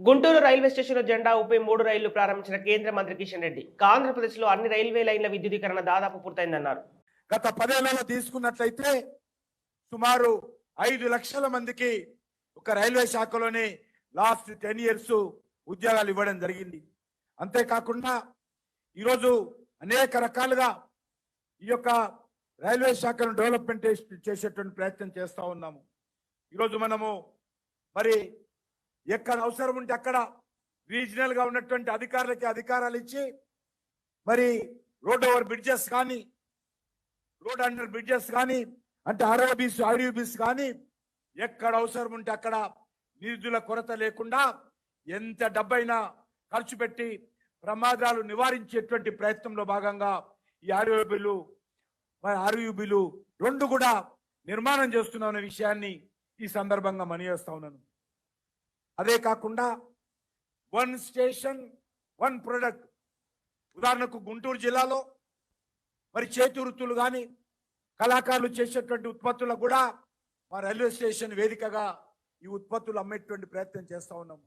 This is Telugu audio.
గుంటూరు రైల్వే స్టేషన్లో జెండా ఊపి మూడు రైళ్ళు ప్రారంభించిన కేంద్ర మంత్రి కిషన్ రెడ్డి. ఆంధ్రప్రదేశ్లో అన్ని రైల్వే లైన్ల విద్యుదీకరణ దాదాపు పూర్తయిందన్నారు. గత పదేళ్ళలో తీసుకున్నట్లయితే సుమారు ఐదు లక్షల మందికి ఒక రైల్వే శాఖలోనే లాస్ట్ టెన్ ఇయర్స్ ఉద్యోగాలు ఇవ్వడం జరిగింది. అంతేకాకుండా ఈరోజు అనేక రకాలుగా ఈ యొక్క రైల్వే శాఖను డెవలప్మెంట్ చేసేటువంటి ప్రయత్నం చేస్తూ ఉన్నాము. ఈరోజు మనము మరి ఎక్కడ అవసరం ఉంటే అక్కడ రీజనల్గా ఉన్నటువంటి అధికారులకి అధికారాలు ఇచ్చి మరి రోడ్ ఓవర్ బ్రిడ్జెస్ కానీ రోడ్ అండర్ బ్రిడ్జెస్ కానీ అంటే ఆర్ఓబీస్ ఆర్యూబీస్ కానీ ఎక్కడ అవసరం ఉంటే అక్కడ నిధుల కొరత లేకుండా ఎంత డబ్బైనా ఖర్చు పెట్టి ప్రమాదాలు నివారించేటువంటి ప్రయత్నంలో భాగంగా ఈ ఆర్యూబీలు మరి ఆర్యూబీలు రెండు కూడా నిర్మాణం చేస్తున్న విషయాన్ని ఈ సందర్భంగా మనియేస్తా ఉన్నాను. అదే కాకుండా వన్ స్టేషన్ వన్ ప్రొడక్ట్. ఉదాహరణకు గుంటూరు జిల్లాలో మరి చేతి వృత్తులు కానీ కళాకారులు చేసేటువంటి ఉత్పత్తులకు కూడా మా రైల్వే స్టేషన్ వేదికగా ఈ ఉత్పత్తులు అమ్మేటువంటి ప్రయత్నం చేస్తా ఉన్నాము.